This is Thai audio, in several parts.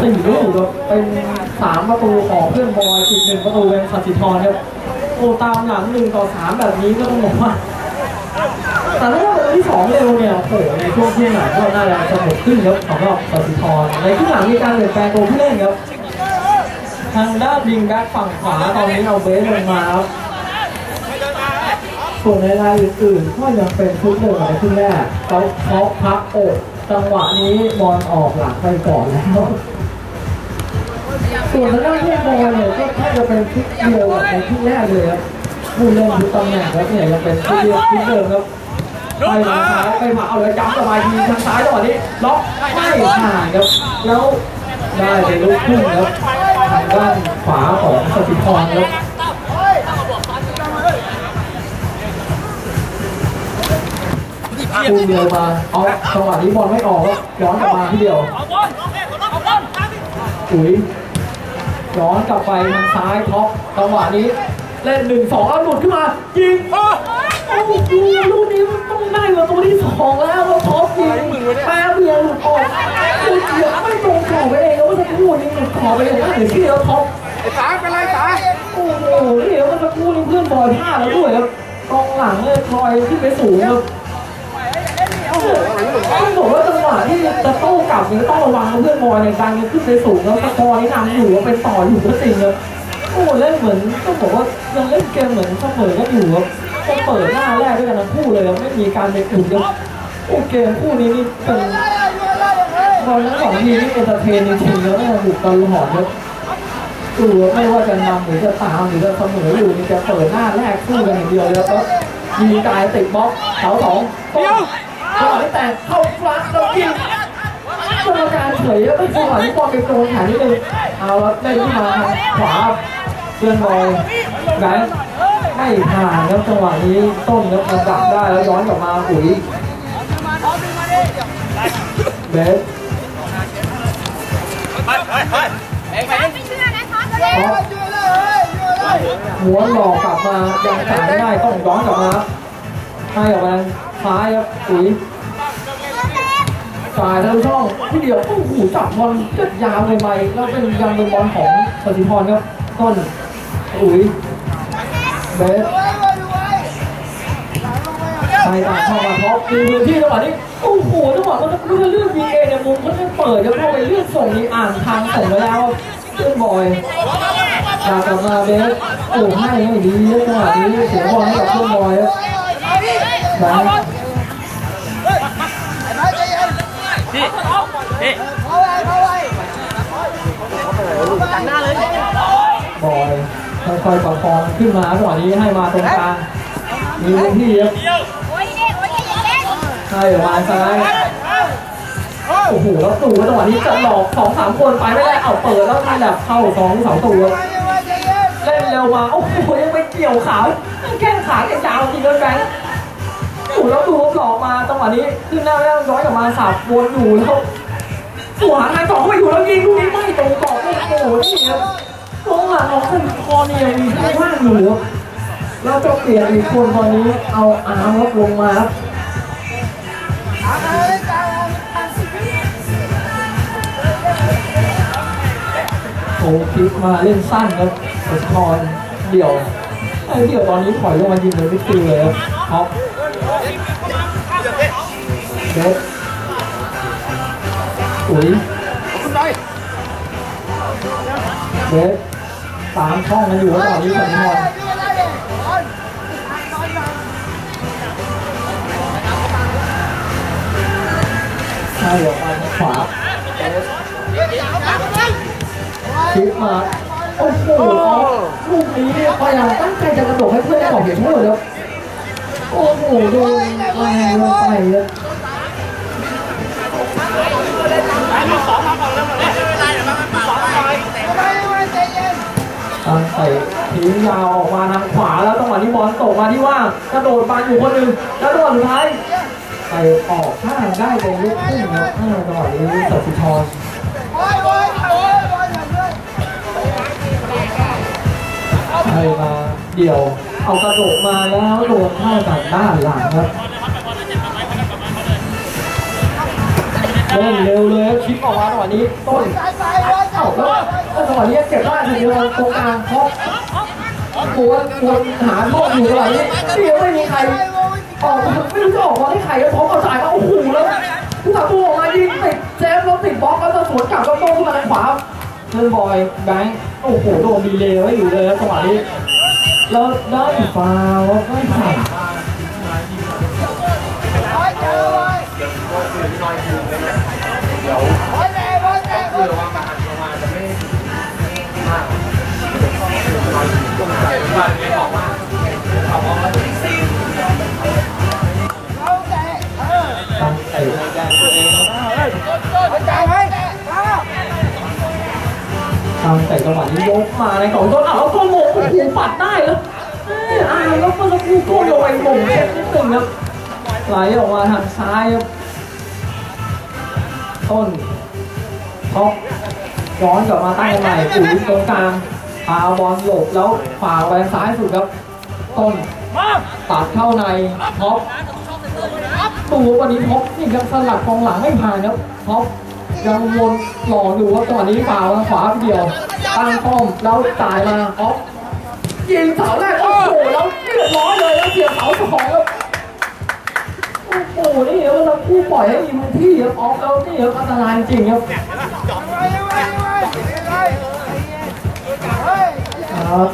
สี่ลูกครับเป็นสามประตูของเพื่อนบอยอีกหนึ่งประตูเป็นสัตสิทรครับโอ้ตามหลังหนึ่งต่อสามแบบนี้ก็ต้องบอกว่าแต่ถ้าประตูที่สองเร็วเนี่ยโอ้โหในช่วงที่หลังก็น่าจะสนุกขึ้นครับสำหรับสัตสิทรในที่หลังมีการเปลี่ยนแปลงตัวผู้เล่นครับทางด้านวิงแบ็คฝั่งขวาตอนนี้เอาเบสลงมาครับส่วนในรายอื่นๆก็ยังเป็นชุดเดิมในครึ่งแรกเขาเขาพักอก จังหวะนี้บอลออกหลังไปก่อนแล้วส่วนทางด้านเพื่อนบอลเนี่ยก็แค่จะเป็นชุดเดียวกับในครึ่แรกเลยครับผู้เล่นทุกตำแหน่งแล้วเนี่ยยังเป็นชุดเดียวชุดเดิมครับไปทางซ้ายไปผ่าเอาเลยจับสบายทีทางซ้ายจังหวะนี้ล็อกไม่ผ่านครับแล้วได้ไปลูกพุ่งครับทางด้านขวาของสติพรครับ พุ่เดียวมาเอาจังหวะนี้บอลไม่ออกย้อนกลับมาที่เดียวอุ๋ยย้อนกลับไปทางซ้ายท็อปจังหวะนี้เล่นหนึ่งสองแล้วหลุดขึ้นมายิงโอ้โหลูกนี้มันต้องได้ประตูที่สองแล้วท็อปยิงแป๊บเดียวหลุดออกหลุดเดียวไม่ตรงขอบไปเองแล้วเมื่อสักครู่นี้หลุดขอบไปเองนะถึงที่แล้วท็อปสาเป็นไรสาโอ้โหเดี๋ยวมื่อสักครู่นี้เพื่อนบอยพลาดแล้วด้วยครับกองหลังเลยคอยขึ้นไปสูงครับ บอกว่าจังหวะที่จะโต้กลับเนี่ยต้องระวังนะเพื่อนบอยในการขึ้นไปสูงแล้วตะกอนี่นำอยู่ว่าเป็นต่ออยู่ก็จริงครับโอ้เล่นเหมือนต้องบอกว่ายังเล่นเกมเหมือนเสมอกันอยู่ครับเปิดหน้าแรกด้วยกันทั้งคู่เลยครับไม่มีการเด็กอุ่นครับโอ้เกมคู่นี้นี่เป็นบอลทั้งสองทีมนี่เอนเตอร์เทนจริงๆแล้วก็บุกตลอดครับดูไม่ว่าจะนำหรือจะตามหรือจะเสมออยู่นี่จะเปิดหน้าแรกสู้กันอย่างเดียวเลยแล้วยิงกายติดบล็อกเสาสองเดียว จังหวะที่แต่เข้าฟลักแล้วยิงกรรมการเฉยไม่จังหวะที่บอลไปโดนแขนนิดนึงเอาแล้วเล่นขึ้นมาขวาเพื่อนบอยแบงค์ไม่ผ่านครับจังหวะนี้ต้นครับมันดักได้แล้วย้อนกลับมาอุ๋ยเบสหัวหลอกกลับมายังจ่ายไม่ได้ต้องย้อนกลับมาให้ออกมาซ้ายครับอุ๋ย จ่ายทางช่องที่เดียวโอ้โหจับบอลก็ยาวเลยไหมแล้วเป็นยังเป็นบอลของปฏิพรครับต้นอุ๋ยเบสใช่ตัดเข้ามาท็อปมีพื้นที่จังหวะนี้โอ้โหจังหวะมันเลื่อนเลื่อนยิงเอเนี่ยมุมมันเปิดแล้วพอไปเลื่อนส่งนี่อ่านทางส่งไปแล้วเลื่อนบอยกลับมาเบสโอ้ให้ให้ดีจังหวะนี้เสียบอลให้กับเพื่อนบอยครับ แบงค์พี่พี่บอยค่อยๆประคองขึ้นมาจังหวะนี้ให้มาตรงกลางมีพื้นที่ครับให้ออกมาซ้ายโอ้โหแล้วตู่จังหวะนี้จะหลอกสองสามคนไปไม่ได้เอาเปิดแล้วทันแบบเข้าสองสองตัวเล่นเร็วมาโอ้โหยังไม่เกี่ยวขาแข้งขาแกยาวจริงเลยแบงค์ แล้วดูหลอกมาจังหวะนี้ขึ้นหน้าแล้วย้อยกลับมาสับวนอยู่แล้วตัวหาทางสองเข้าไปอยู่แล้วยิงลูกนี้ไม่ตรงกรอบโอ้โหนี่ครับตรงหลังของคุณคอเนี่ยังมีช่องว่างอยู่เราจะเปลี่ยนอีกคนตอนนี้เอาอาร์มลงมาครับโอ้คลิกมาเล่นสั้นครับสุดทอนเดี่ยวไอ้เดี่ยวตอนนี้ถอยลงมายิงเลยไม่ฟิลเลยครับ ท็อปเดฟอุ๋ยคุณไปเดฟสามช่องมันอยู่แล้วตอนนี้สันทอนใช่ออกม ตั้งใส่ทษแล้วโอ้โหโดนแรงลงไปเลยสองมาก่อนแล้วมาเลยไม่เป็นไรเดี๋ยวมันสองหน่อยตั้งเตะทิ้งยาวออกมาทางขวาแล้วจังหวะนี้บอลตกมาที่ว่างกระโดดมาอยู่คนหนึ่งแล้วจังหวะสุดท้ายไปออกข้างได้เป็นลูกพุ่งครับอ่าจังหวะนี้สัตย์สุธรให้มาเดี่ยวเอากระโดดมาแล้วโดนข้าจากด้านหลังครับ เล่นเร็วเลยครับชิปออกมาจังหวะนี้ต้นเอ้าแล้วจังหวะนี้เก็บได้ทีเดียวตรงกลางเพราะกลัวกลัวหาโทษอยู่จังหวะนี้เดียวไม่มีใครออกไม่รู้จะออกมาให้ใครแล้วพร้อมกระจายมาโอ้โหแล้วผู้ตัดตัวออกมายิงติดเซฟแล้วติดบล็อกแล้วจะสวนกลับก็โต้ขึ้นมาทางขวาเล่นบอยแบงค์โอ้โหโดนดีเลยไว้อยู่เลยครับจังหวะนี้แล้วได้ฟาวไม่ผ่าน ตั้งเตะจังหวะนี้ยกมาในของต้นอะแล้วก็โมงโอ้โหปัดได้แล้วอ้ยอ่าแล้วก็สักครู่ก็โดนหม่งเช็ดนิดหนึ่งครับไหลออกมาทางซ้ายครับต้นท็อปย้อนกลับมาตั้งใหม่ปุ๋ยตรงกลางพาบอลหลบแล้วฝ่าไปทางซ้ายสุดครับ ต้นตัดเข้าในท็อปตัววันนี้ท็อปนี่ยังสลัดกองหลังไม่ผ่านครับท็อป ยังวนหล่อกอยู่ว่าตอนนี้ฝ่าวทาขวาเดียว ตั้งป้อมแล้วจ่ายมาท็อปยิงเสาแรกโอ้โหแล้วเรียบร้อยเลยแล้วเสียเสาสองครับโอ้โหนี่ครับแล้วคู่ปล่อยให้มีพื้นที่ครับออฟแล้วนี่ครับอันตรายจริงครับ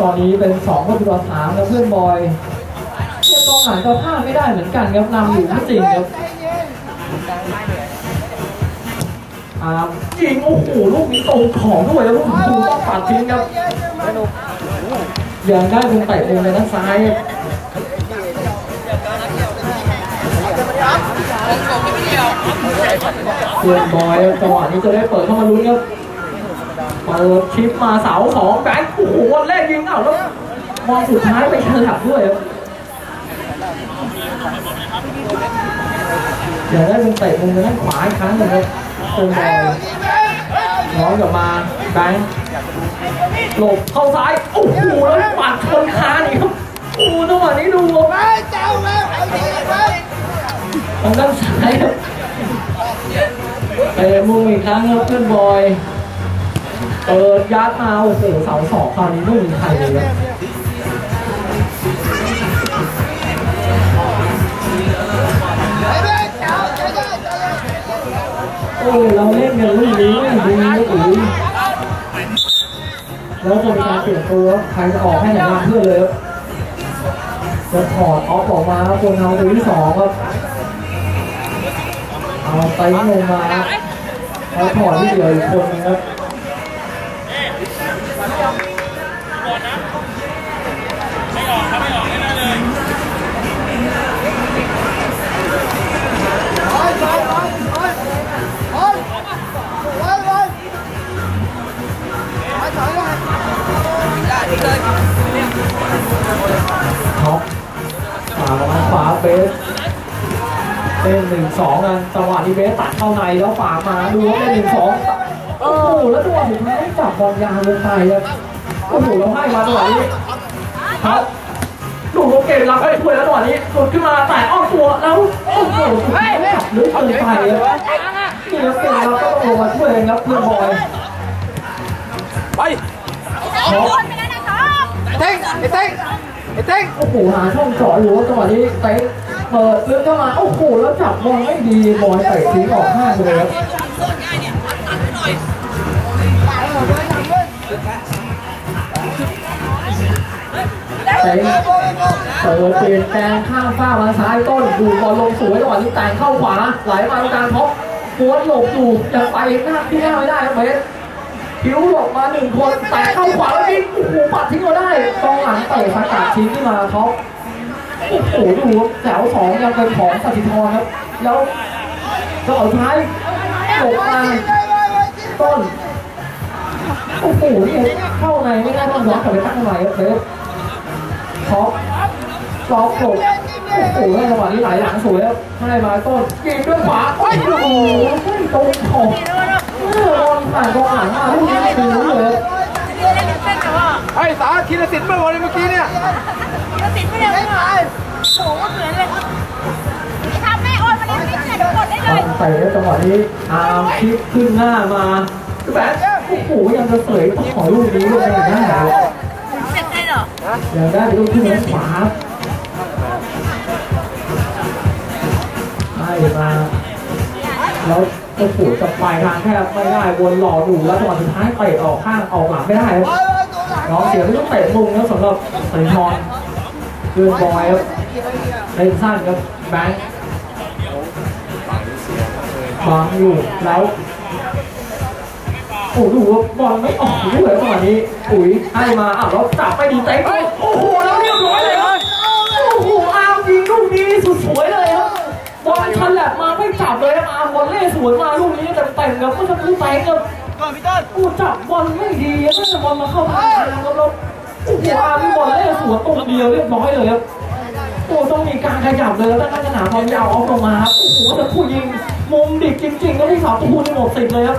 ตอนนี้เป็นสองคนต่อสามแล้วเพื่อนบอยเนี่ยกองหลังก็พลาดไม่ได้เหมือนกันครับนำอยู่ที่จริงครับ อ่ายิงโอ้โหลูกนี้ตรงของด้วยแล้วลูกนี้ต้องปัดทิ้งครับยังได้มุมเตะมุมในด้านซ้ายเพื่อนบอยจังหวะนี้จะได้เปิดเข้ามาลุ้นครับเปิดชิปมาเสาสองแบงค์โอ้โหวันแรกยิงเอ้าแล้วมองสุดท้ายไปฉลับด้วยครับเดี๋ยวได้มุมเตะมุมในด้านขวาอีกครั้งหนึ่งครับ เพื่อนบอยย้อนกลับมาแบงค์หลบเข้าซ้าย โอ้โหแล้วปัดชนคานอีกครับโอ้โหจังหวะนี้ดูทางด้านซ้ายครับเตะมุมอีกครั้งครับเพื่อนบอยเปิดยัดมาโอ้โหเสาสองคราวนี้ไม่มีใครเลยครับ เอ้ยเราเล่นกันรุ่นี้ไม่ดีนะอุ๋ยแล้วจะมีการเปลี่ยนตัวใครจะออกให้ไหนมาเพื่อนเลยจะถอดออฟออกมาครับคนเอาตัวที่สองครับเอาไปลงมาเอาถอดที่เหลืออีกคนนึงครับีเบสตัดเข้าในแล้วฝามาดูว่าเป็นหนึ่งสองโอ้โหแล้วจัวสุดท้ายจับบอลยาวลงไปครับโอ้โหแล้วให้มาจังหวะนี้ครับดูโอเกมรับให้ถ้วยแล้วจังหวะนี้กดขึ้นมาแต่อ้อมตัวแล้วโอ้โหสุดท้ายจับลึกเกินไปครับนี่แล้วเกมรับก็ต้องลงมาช่วยนครับเพื่อนบอยไปท็อปเท่งไอ้เท่งไอ้เท่งโอ้โหหาช่องเจาะอยู่ว่าจังหวะนี้เตะ เปิดลึกเข้ามาโอ้โหแล้วจับบอลไม่ดีบอลเตะทิ้งออกข้างเลยครับเตะเปิดเปลี่ยนแปลงข้างฟ้ามาซ้ายต้นดูบอลลงสวยจังหวะนี้แต่งเข้าขวาไหลมาตรงกลางท็อปกวนหลบอยู่ยังไปหน้าที่หน้าไม่ได้ครับเบสคิ้วหลบมาหนึ่งคนแต่เข้าขวาแล้วยิงโอ้โหปัดทิ้งมาได้กองหลังเตะสกัดทิ้งขึ้นมาท็อป โอ้โหดูแถวสองยังเป็นของสถิธรครับ แล้วก็เอาท้ายหลบมาต้น โอ้โหนี่เข้าในไม่ได้ต้องย้อนกลับไปตั้งข้างในครับเบสท็อปล็อกหลบโอ้โหในจังหวะนี้ไหลหลังสวยครับให้มาต้นยิงด้วยขวาโอ้โหตรงขอบเมื่อบอลผ่านกองหลังมาลูกนี้ไม่รู้เลย ไอ้สาธีรศิลป์เมื่อวันเมื่อกี้เนี่ยติดไม่ได้ไม่ได้โอ้โหเหมือนเลยทำแม่โอนมาเล่นไม่เสร็จตั้งแต่จังหวะนี้อาร์มคลิกขึ้นหน้ามาแบงค์โอ้โหยังจะเสยต้องขอลูกนี้เลยยังได้เลยยังได้ลูกที่เน้นขวาให้มาแล้วโอ้โหจะปลายทางแค่ไม่ได้วนหล่อหนูแล้วจังหวะสุดท้ายเตะออกข้างออกหลังไม่ได้ครับ น้องเสียไม่ต้องเตะมุมแล้วสำหรับสัญทรเกินบอยครับเล่นสั้นครับแบงค์บังอยู่แล้วโอ้โหบอลไม่ออกด้วยจังหวะนี้ปุ๋ยให้มาอ้าวแล้วจับไปดีเต็มโอ้โหแล้วเรียบร้อยเลยครับโอ้โหอาร์มยิงลูกนี้สุดสวยเลยครับบอลฉลับมาไม่จับเลยครับอาร์มบอลเล่สวนมาลูกนี้เต็มเต็มๆครับก็จะพูดไปครับ ก่อนพี่ต้นโอ้จับบอลไม่ดีครับไม่บอลมาเข้าทางครับแล้วโอ้โหอาร์มีบอลเล่สวนตรงเดียวเรียบร้อยเลยครับโอ้ต้องมีการขยับเลยแล้วตั้งขนาดบอลยาวออกลงมาครับโอ้โหแต่ผู้ยิงมุมดิบจริงๆก็ที่สาวตูนในหมดสิบเลยครับ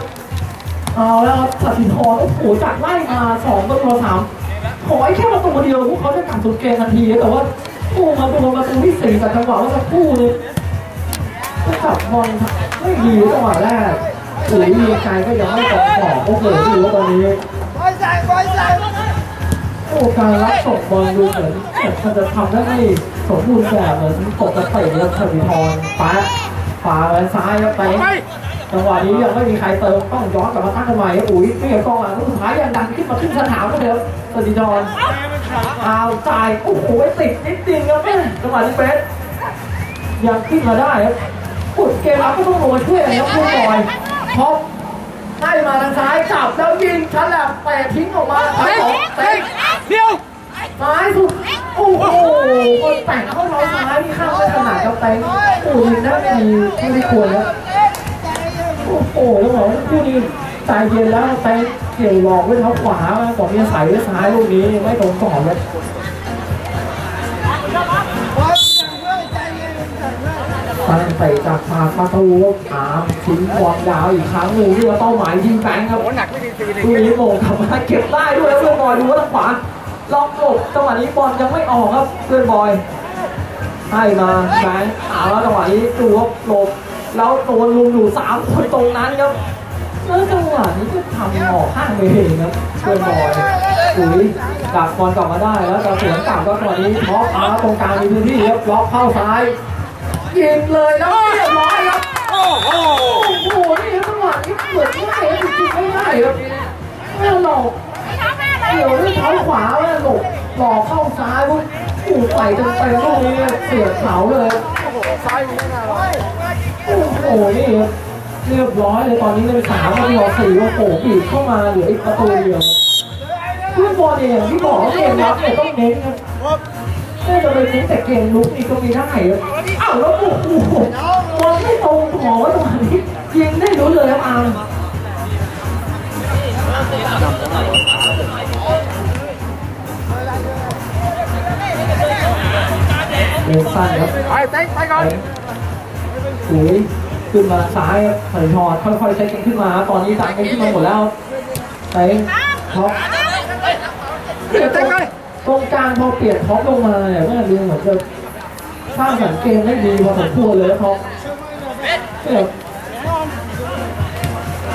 เอาแล้วครับสัตย์ทรโอ้โหจากไล่มาสองประตูสามขอให้แค่ประตูเดียวพวกเขาจะกลับสุดเกมทันทีแต่ว่าโอ้มาโดนประตูที่สี่แต่จังหวะว่าจะคู่เลยก็จับบอลไม่ดีจังหวะแรก หรือมีใจก็ยังไม่ตรงขอบโอ้โหดูว่าตอนนี้บอยใส่บอยใส่โอ้การรับส่งบอลดูเหมือนมันจะทำได้ไม่สมบูรณ์แบบเหมือนปกกระติแล้วสมิธรฟ้าขวาและซ้ายครับไปจังหวะนี้ยังไม่มีใครเติมต้องย้อนกลับมาตั้งกันใหม่อุ้ยเปลี่ยนกองหลังสุดท้ายยังดันขึ้นมาขึ้นสนามก็เดิมสมิธรเอาจ่ายโอ้โหติดนิดเดียวครับแม่จังหวะนี้เฟสยังขึ้นมาได้ครับอุดเกมรับก็ต้องลงมาช่วยนะครับผู้บอย ท็อปให้มาทางซ้ายจับแล้วยิงฉลับแตะทิ้งออกมาครับผมเตะเดียวซ้ายสุดโอ้โหคนแต่งเข้าเราซ้ายนี่ข้ามไม่ถนัดกับแตงโอ้ยิงได้ไม่ดีไม่ได้ควรแล้วโอ้โหแล้วบอกว่าคู่นี้ใจเย็นแล้วแตงเกี่ยวหลอกด้วยเท้าขวาบอกมีใส่ด้วยซ้ายลูกนี้ไม่ตรงกรอบเลย ตั้งเตะจากปากประตูอามทิ้งบอลยาวอีกครั้งหนึ่งที่ว่าเป้าหมายยิงแบงค์ครับโหหนักไม่ดีตีเลยนี้โมงทำให้เก็บได้ด้วยเพื่อนบอยดูว่าทางขวาล็อกหลบจังหวะนี้บอลยังไม่ออกครับเพื่อนบอยให้มาแบงค์เอาแล้วจังหวะนี้ดูว่าหลบแล้วโดนลุมอยู่สามคนตรงนั้นครับแล้วจังหวะนี้ก็ทำออกข้างไปเองครับเพื่อนบอยอุ้ยดักบอลกลับมาได้แล้วจะสวนกลับก็จังหวะนี้ท็อปเอาตรงกลางมีพื้นที่ครับล็อกเข้าซ้าย ยิงเลยแล้วเรียบร้อยครับโอ้โหโอ้โหนี่จังหวะนี้เหมือนง่ายจริงๆไม่ง่ายครับแม่หลอกเกี่ยวด้วยเท้าขวาแม่หลบหลอกเข้าซ้ายปุ๊บถูกใส่จนไปลูกนี้เสียบเสาเลยโอ้โหซ้ายมึงไม่น่ารอดโอ้โหนี่ครับเรียบร้อยเลยตอนนี้เป็นสามนาทีต่อสี่โอ้โหบีบเข้ามาเหลืออีกประตูเดียวเพื่อนบอลเองที่บอกว่าเกมรับเนี่ยต้องเน้นครับ ม่จะไปเน้นแต่เกมลุกนี่ก็มีได้ครับอ้าวแล้วโอ้โหบอลไม่ตรงหอตรงนี้ยิงได้รู้เลยครับอาร์มเร็วสั้นครับไปเต้ไปก่อนอุ้ยขึ้นมาซ้ายครับใส่ทอดค่อยๆใช้กันขึ้นมา ตอนนี้ตังกันขึ้นมาหมดแล้วเต็งท็อปเดี๋ยวเต้ไป ตรงกลางพอเปลี่ยนท็อปลงมาเนี่ยแม่ดูเหมือนจะสร้างสรรค์เกมได้ดีพอสมควรเลยนะท็อปเนี่ย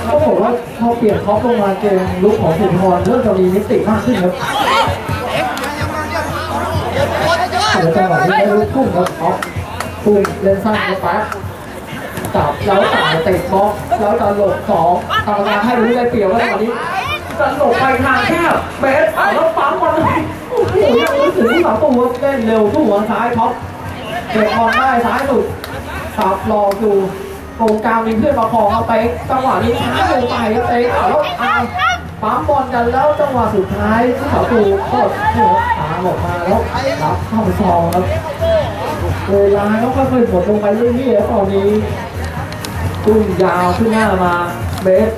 เขาบอกว่าพอเปลี่ยนท็อปลงมาเกมลุกของสุนทรเริ่มจะมีมิติมากขึ้นครับเดี๋ยวจังหวะนี้ได้ลูกทุ่งครับท็อปทุ่งเล่นสั้นครับป๊ะจับแล้วจ่ายเตะบล็อกแล้วจะหลบสองทำงาให้รู้ได้เปรียบว่าจังหวะนี้จะหลบไปทางแคบเบสแล้วปั๊มบอล ผู้หยังรู้สึกที่สามตัวเล่นเร็วทุกหัวซ้ายท็อปเก็บบอลได้ซ้ายสุดสับรออยู่ตรงกลางมีเพื่อนประคองเอาเตะจังหวะนี้ช้าลงไปครับเตะเอาแล้วอายปั๊มบอลกันแล้วจังหวะสุดท้ายที่สามตัวก็เนี่ยขาออกมาแล้วรับเข้าไปซองครับเวลาก็ค่อยๆหมดลงไปเรื่อยๆแล้วตอนนี้ตุ้มยาวขึ้นหน้ามาเบส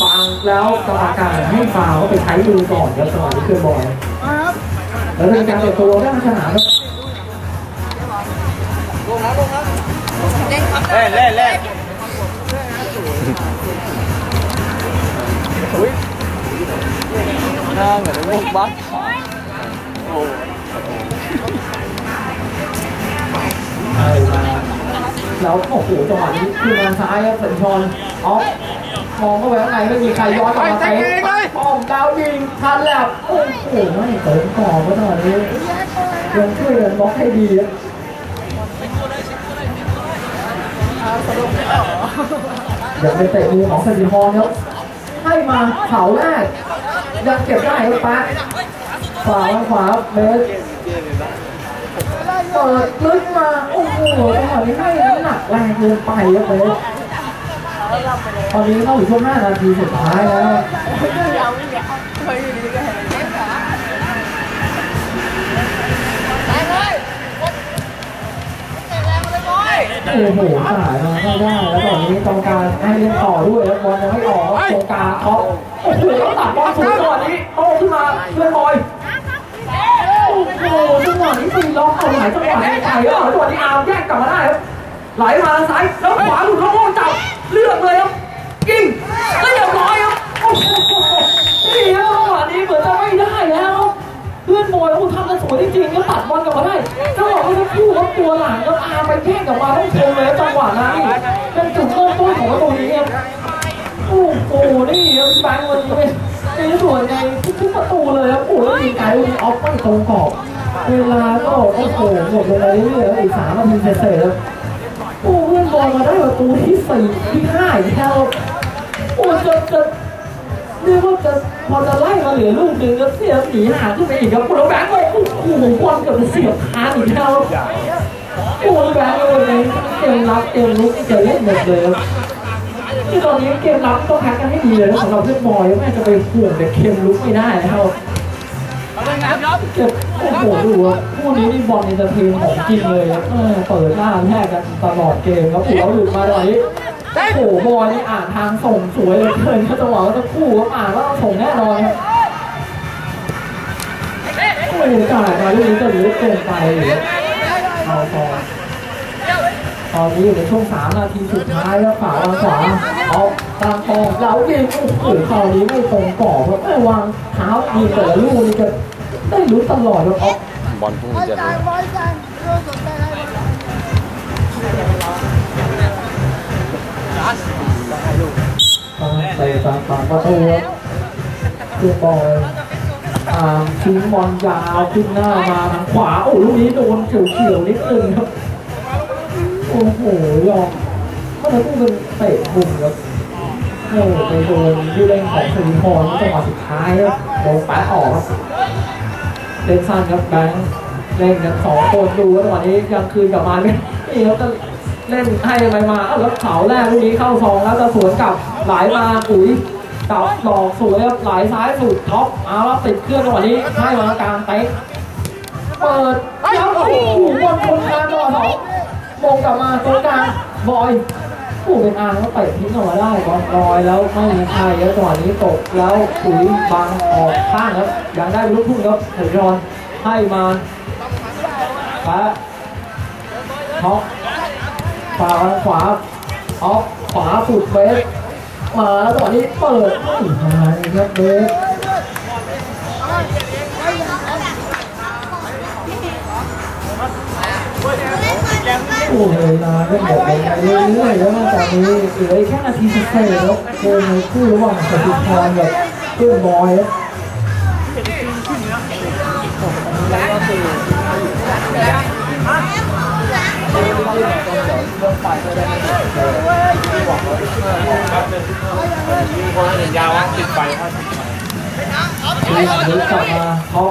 บังแล้วกรรมการให้ฟาวก็ไปใช้มือก่อนครับจังหวะนี้เคลื่อนบอล แล้วเป็นการเปิดตัวด้านสนามครับเล่นเล่นเล่นอุ้ยน้าเหมือนมุกบัสโอ้ให้มาแล้วโอ้โหจังหวะนี้คืองานซ้ายครับสัญชรออฟมองเข้าไปข้างในไม่มีใครย้อนกลับมาเตะ ป้อมดาวยิงทันแล้วโอ้โหไม่เติมต่อมาตอนนี้ยังช่วยกันบล็อกให้ดีครับยังเป็นเตะมือของสัญชรครับให้มาเสาแรกยังเก็บได้ครับปะขวาขวาเบสเปิดลึกมา โอ้โหจังหวะนี้ให้น้ำหนักแรงเกินไปครับเลย ตอนนี้เข้าถึงช่วง5นาทีสุดท้ายแล้วโอ้โหสายมาไม่ได้แล้วตอนนี้กรรมการให้เล่นต่อด้วยแล้วบอลยังไม่ออกครับตรงกลางเขาโอ้โหแล้วตัดบอลสูงจังหวะนี้โต้ขึ้นมาเพื่อนบอยโอ้โหจังหวะนี้ตีล็อกเอาหลายจังหวะในใจแล้วจังหวะนี้อาร์มแยกกลับมาได้ครับไหลมาซ้ายแล้วขวาหลุดเข้าโม่จับ เลือกเลยครับยิงแล้วเรียบร้อยครับโอ้โหนี่ครับจังหวะนี้เหมือนจะไม่ได้แล้วครับเพื่อนบอยเขาทำได้สวยจริงๆแล้วตัดบอลกลับมาได้จังหวะเมื่อสักครู่ครับตัวหลังครับอาไปแย่งกลับมาต้องชมเลยจังหวะนั้นเป็นจุดเริ่มต้นของประตูนี้ครับโอ้โหนี่ครับแบงค์วันนี้เป็นส่วนในทุกประตูเลยครับโอ้โหแล้วยิงไกลลูกนี้ออฟไม่ตรงกรอบเวลาก็โอ้โหหมดลงไปเรื่อยๆอีกสามนาทีเสร็จๆแล้ว ออนมาได้ประตูที่สี่ที่ห้าอีกแล้วโอ้จะจะเรียกว่าจะพอจะไล่มาเหลือลูกหนึ่งก็เสียหนีห่างขึ้นไปอีกครับคุณแบงค์เลยโอ้โหบอลเกือบจะเสียบคานอีกแล้วโอ้แบงค์เลยวันนี้เกมรับเกมลุกจะเล่นหมดเลยครับที่ตอนนี้เกมรับต้องแพ็กกันให้ดีเลยสำหรับเพื่อนบอยแม่จะไปห่วงแต่เกมลุกไม่ได้แล้วเก็บ โอ้โหดูว่าคู่นี้นี่บอลอินเตอร์เทนของจริงเลยครับเออเปิดหน้าแทกกันตลอดเกมแล้วผู้เราหลุดมาตอนนี้โอ้โหบอยนี่อ่านทางส่งสวยเหลยเกินก็จังหวะว่าจะคู่ก็อ่านว่าต้องส่งแน่นอนครับโอ้โหจ่ายมาลูกนี้จะรู้เกินไปเอาพอตอนนี้อยู่ในช่วง3นาทีสุดท้ายแล้วขวาทางขวาเอาตามตรงแล้วยิงโอ้โหคราวนี้ไม่ตรงกรอบครับไม่วางเท้ายิงแต่ละลูกนี่จะ ได้รู้ตลอดครับออกบอลพรุ่งนี้จะดูเตะตามฝั่งประตูครับคือบอลตามทิ้งบอลยาวขึ้นหน้ามาทางขวาโอ้ลูกนี้โดนเฉียวๆนิดนึงครับโอ้โหยอมก็เลยต้องเป็นเตะบุ่มครับโอ้โหไปโดนที่เล่นของสิริพรจังหวะสุดท้ายครับโดนแปะออกครับ เล่นสั้นครับแบงค์เล่นกันสองคนดูว่าจังหวะนี้ยังคืนกลับมาเนี่ยนี่ครับจะเล่นให้ไปมาเอาแล้วเสาแรกลูกนี้เข้าซองแล้วจะสวนกลับไหลมาปุ๋ยกลับดอกสวยครับไหลซ้ายสุดท็อปเอาแล้วติดเครื่องจังหวะนี้ให้มากลางเตะเปิดแล้วโอ้โหบอลคนกลางจังหวะสองมงกลับมาตรงกลางบอย โอ้เป็นอาร์ก็เตะทิ้งออกมาได้บอลลอยแล้วไม่มีใครแล้วจังหวะนี้ตกแล้วปุ๋ยบังออกข้างครับยังได้ลูกทุ่งครับเฮยอนให้มาแปะท็อปขวาขวาออฟขวาสุดเบสมาแล้วจังหวะนี้เปิดไม่มาเลยครับเบส โอ้เวลาก็หมดลงไปเรื่อยๆแล้วนะตอนนี้เหลืออีกแค่นาทีเศษๆแล้วเกมในคู่ระหว่างสติพรกับเพื่อนบอยครับยาวติดไฟทีมนี้กลับมาท็อป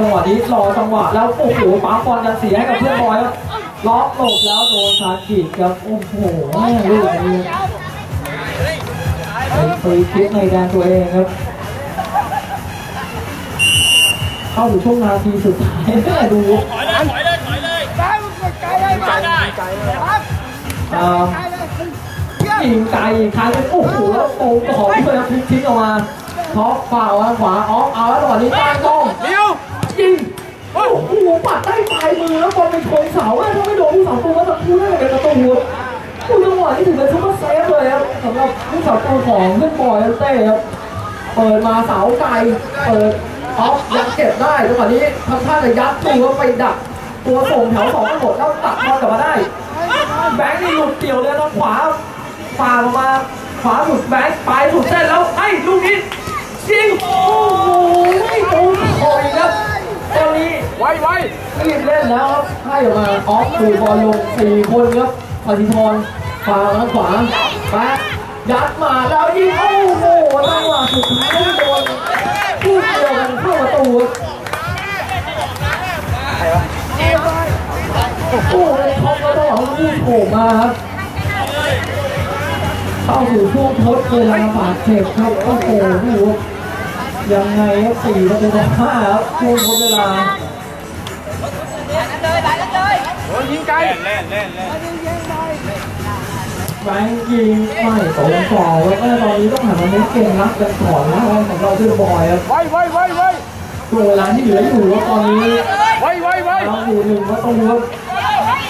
จังหวะนี้รอจังหวะแล้วโอ้โหปั๊มบอลจะเสียให้กับเพื่อนบอยครับ ล็อกหลบแล้วโดนซากิครับโอ้โหแม่ลูกนี้เป็นฟรีคิกในแดนตัวเองครับ เข้าสู่ช่วงนาทีสุดท้ายแม่ดูอ่ายิงไกลอีกครั้งหนึ่งโอ้โหแล้วโป่งของเพื่อนพลิกทิ้งออกมาท็อปฝ่าวาขวาออฟเอาแล้วตอนนี้ตั้งกล้องยิงโอ้โหปัดได้ายมือแล้วบอลไปชนเสาอะถ้าไม่โดนผู้สาวตัวก็จะพูดได้เป็นประตูผู้จังหวะที่ถือเป็นซุปเปอร์เซฟเลยครับสำหรับผู้สาวตัวของเพื่อนบอยเต้ครับเปิดมาเสาไกลเปิดออฟยังเก็บได้จังหวะนี้ทำท่าจะยัดตัวไปดัก ตัวส่งแถวสองหมดแล้วตัดบอลกลับมาได้ แบงค์นี่หลุดเกี่ยวเลยทางขวาฝ่าออกมาขวาหลุดแบงค์ปลายสุดเส้นแล้วไอ้ลูกนี้ยิงโอ้โหไม่ตรงคอยครับตอนนี้ ไวไวรีบเล่นแล้วครับให้ออกมาออฟดูบอลลงสี่คนครับปฏิทรฝาทางขวาแปะยัดมาแล้วยิงโอ้โหจังหวะสุดท้ายโดนลูกเดียวกันเข้าประตูโอ้โหเลยท็อปก็ต้องเอาลูกโผล่มาครับเข้าสู่ช่วงทดเวลาบาดเจ็บครับโอ้โหดูครับยังไงครับสี่ประตูต่อห้าครับช่วงทดเวลา นยิงไกลเล่นเล่นเล่นแบงค์ยิงไม่ตรงต่อแล้วก็ตอนนี้ต้องหันมาเน้นเกมรับกันก่อนนะของเราชื่อบอยครับไวไวไวไวตัวเวลาที่เหลืออยู่แล้วตอนนี้ไวไวไวเราอยู่หนึ่งประตูครับ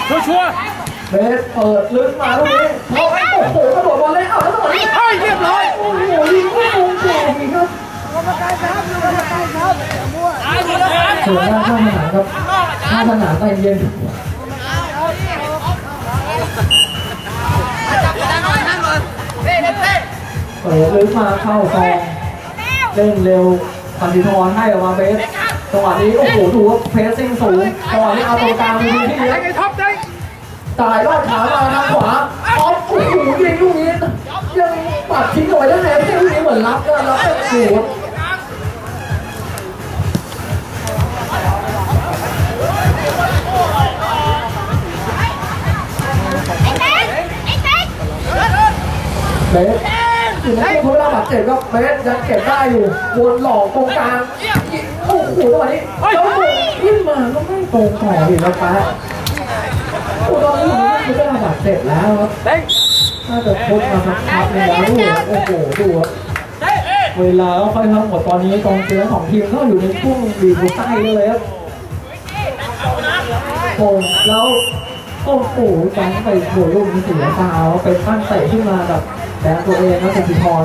ชัวชัวเบสเปิดลึกมาลูกนี้เขาโอ้โหกระโดดบอลเล่นเอาแล้วตอนนี้เฮ้ยเรียบร้อยโอ้โหยิงไม่ตรงกรอบอีกครับส่วนหน้าข้างสนามครับข้างสนามใจเย็น เปิดลึกมาเข้าซองเล่นเร็วพันธิธรให้ออกมาเบสจังหวะนี้โอ้โหดูว่าเพสซิ่งสูงจังหวะนี้เอาตรงกลางมีที่เยไอ้อะไอ้ท็อปได้จ่ายลอดขามาทางขวาออฟโอ้โหยิงลูกนี้ยังปัดทิ้งเอาไว้ได้ไงแค่ลูกนี้เหมือนรับก็รับไม่ถูก เบสอยู่ในช่วงเวลาบาดเจ็บก็เบสยังเก็บได้อยู่วนหลอกตรงกลางโอ้โหตอนนี้แล้วหมงขึ้นมาก็ไม่ตรงต่ออีกแล้วป้าโอ้ตอนนี้มันไม่ได้บาดเจ็บแล้วครับเด้งน่าจะพบมาสักพักหนึงแล้วโอ้โหดูครับเวลาก็ค่อยทั้งหมดตอนนี้กองเชียร์ของทีมก็อยู่ในช่วงบีบหัวใจเลยครับโอ้แล้วโอ้โหแบงไปโดนลูกนี้เสียฟาวไปตั้งเตะขึ้นมาแบบ แบงค์ตัวเองนะสติพร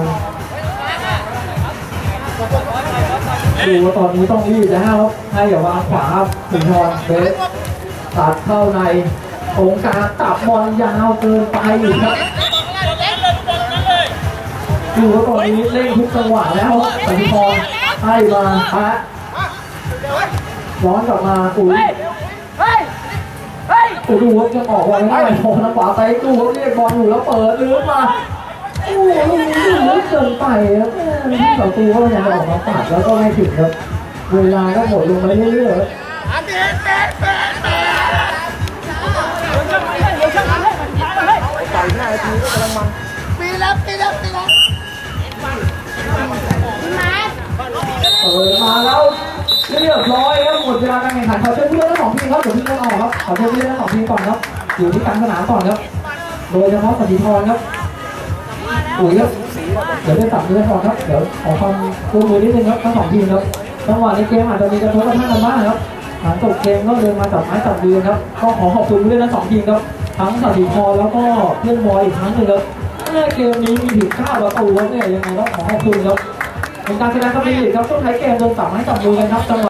ดูว่าตอนนี้ต้องรีบแล้วให้อย่าวางขวาครับสุนทรเบสตัดเข้าในตรงกางตับบอลยาวเกินไปอีกครับดูว่าตอนนี้เล่นทุกจังหวะแล้วปฏิพรให้มาแปะย้อนกลับมาอุ้ยโอ้ดูว่ายังออกบอลไม่ได้พอทางขวาไปดูว่าเรียกบอลอยู่แล้วเปิดลื้อมา เกินไปครับแม่ที่ประตูก็ยังออกมาปัดแล้วก็ไม่ถึงครับ เวลาก็หมดลงไปเรื่อยๆปีแล้วปีแล้วปีแล้วเปิดมาแล้วเรียบร้อยครับหมดเวลาการแข่งขันขอเชิญผู้เล่นทั้งสองทีมครับเดี๋ยวพี่เล่นออกครับขอเชิญผู้เล่นทั้งสองทีมก่อนครับอยู่ที่กลางสนามก่อนครับ โดยเฉพาะสติธรครับุ๋ยครับเดี๋ยวเล่นตับนี้ก่อนครับ เดี๋ยวขอความร่วมมือนิดนึงครับทั้งสองทีมครับจังหวะในเกมอาจจะมีกระทบกระทั่งกันบ้างครับหลังจบเกมก็เดินมาจับไม้จับมือครับ ก็ขอขอบคุณผู้เล่นทั้งสองทีมครับ ทั้งสติธรแล้วก็เพื่อนบอยอีกครั้งหนึ่งครับเกมนี้มีถึง9ประตูครับเนี่ยยังไงต้องขอขอบคุณครับเป็นการแสดงความดีครับช่วงท้ายเกมโดนจับไม้จับมือกันครับจังหวะ